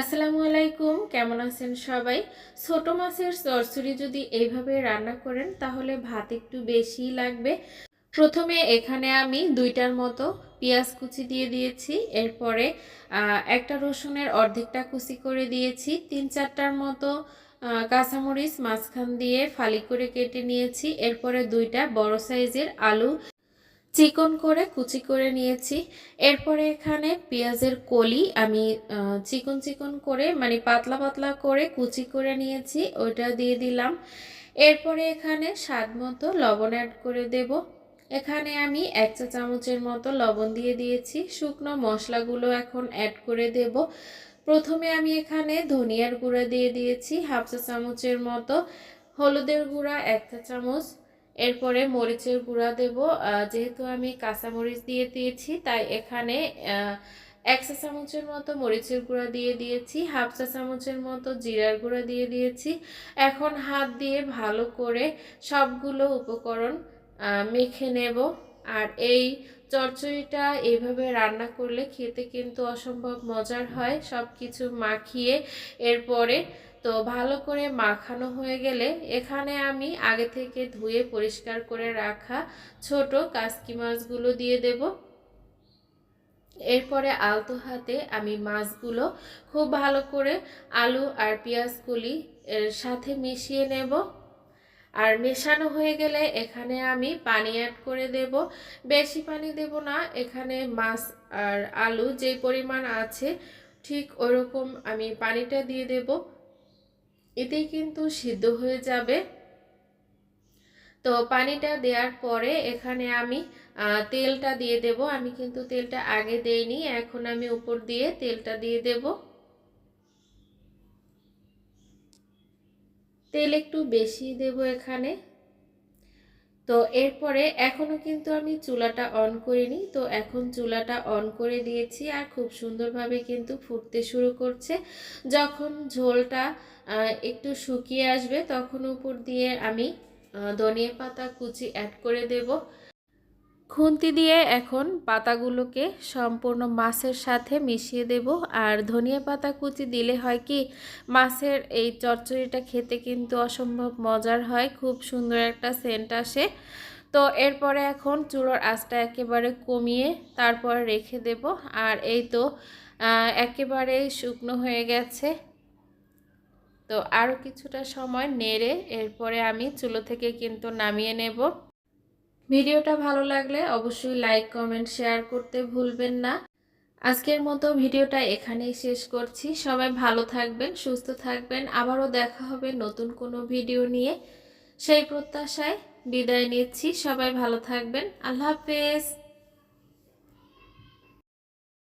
আসসালামু আলাইকুম, কেমন আছেন সবাই? ছোট মাছের চরচড়ি যদি এইভাবে রান্না করেন, তাহলে ভাত একটু বেশি লাগবে। প্রথমে এখানে আমি দুইটার মতো পেঁয়াজ কুচি দিয়ে দিয়েছি, এরপরে একটা রসুনের অর্ধেকটা কুচি করে দিয়েছি, তিন চারটার মতো কাঁচামরিচ মাঝখান দিয়ে ফালি করে কেটে নিয়েছি, এরপরে দুইটা বড় সাইজের আলু চিকন করে কুচি করে নিয়েছি। এরপরে এখানে পেঁয়াজের কলি আমি চিকন চিকন করে মানে পাতলা পাতলা করে কুচি করে নিয়েছি, ওইটা দিয়ে দিলাম। এরপরে এখানে স্বাদ মতো লবণ অ্যাড করে দেব। এখানে আমি এক চা চামচের মতো লবণ দিয়ে দিয়েছি। শুকনো মশলাগুলো এখন অ্যাড করে দেব। প্রথমে আমি এখানে ধনিয়ার গুঁড়া দিয়ে দিয়েছি, হাফ চা চামচের মতো। হলুদের গুঁড়া এক চা চামচ। এরপরে মরিচের গুঁড়া দেব। যেহেতু আমি কাঁচামরিচ দিয়ে দিয়েছি, তাই এখানে এক চা চামচের মতো মরিচের গুঁড়া দিয়ে দিয়েছি, হাফ চা চামচের মতো জিরার গুঁড়া দিয়ে দিয়েছি। এখন হাত দিয়ে ভালো করে সবগুলো উপকরণ মেখে নেব। আর এই চচ্চড়িটা এইভাবে রান্না করলে খেতে কিন্তু অসম্ভব মজার হয়। সব কিছু মাখিয়ে এরপরে তো ভালো করে মাখানো হয়ে গেলে এখানে আমি আগে থেকে ধুয়ে পরিষ্কার করে রাখা ছোট কাসকি মাছগুলো দিয়ে দেব। এরপরে আলতো হাতে আমি মাছগুলো খুব ভালো করে আলু আর পেঁয়াজগুলি এর সাথে মিশিয়ে নেব। আর মেশানো হয়ে গেলে এখানে আমি পানি অ্যাড করে দেব। বেশি পানি দেব না, এখানে মাছ আর আলু যে পরিমাণ আছে ঠিক ওরকম আমি পানিটা দিয়ে দেব। এতেই কিন্তু সিদ্ধ হয়ে যাবে। তো পানিটা দেওয়ার পরে এখানে আমি তেলটা দিয়ে দেব। আমি কিন্তু তেলটা আগে দেইনি, এখন আমি উপর দিয়ে তেলটা দিয়ে দেব। তেল একটু বেশি দেব এখানে। তো এরপরে এখনও কিন্তু আমি চুলাটা অন করিনি। তো এখন চুলাটা অন করে দিয়েছি আর খুব সুন্দরভাবে কিন্তু ফুটতে শুরু করছে। যখন ঝোলটা একটু শুকিয়ে আসবে তখন উপর দিয়ে আমি ধনিয়া পাতা কুচি অ্যাড করে দেব। খুন্তি দিয়ে এখন পাতাগুলোকে সম্পূর্ণ মাছের সাথে মিশিয়ে দেব। আর ধনিয়া পাতা কুচি দিলে হয় কি, মাছের এই চচ্চড়িটা খেতে কিন্তু অসম্ভব মজার হয়, খুব সুন্দর একটা সেন্ট আসে। তো এরপরে এখন চুলোর আঁচটা একেবারে কমিয়ে তারপর রেখে দেব। আর এই তো একেবারে শুকনো হয়ে গেছে। তো আরও কিছুটা সময় নেড়ে এরপরে আমি চুলো থেকে কিন্তু নামিয়ে নেব। ভিডিওটা ভালো লাগলে অবশ্যই লাইক, কমেন্ট, শেয়ার করতে ভুলবেন না। আজকের মতো ভিডিওটা এখানেই শেষ করছি। সবাই ভালো থাকবেন, সুস্থ থাকবেন। আবারও দেখা হবে নতুন কোনো ভিডিও নিয়ে। সেই প্রত্যাশায় বিদায় নিচ্ছি। সবাই ভালো থাকবেন। আল্লাহ হাফেজ।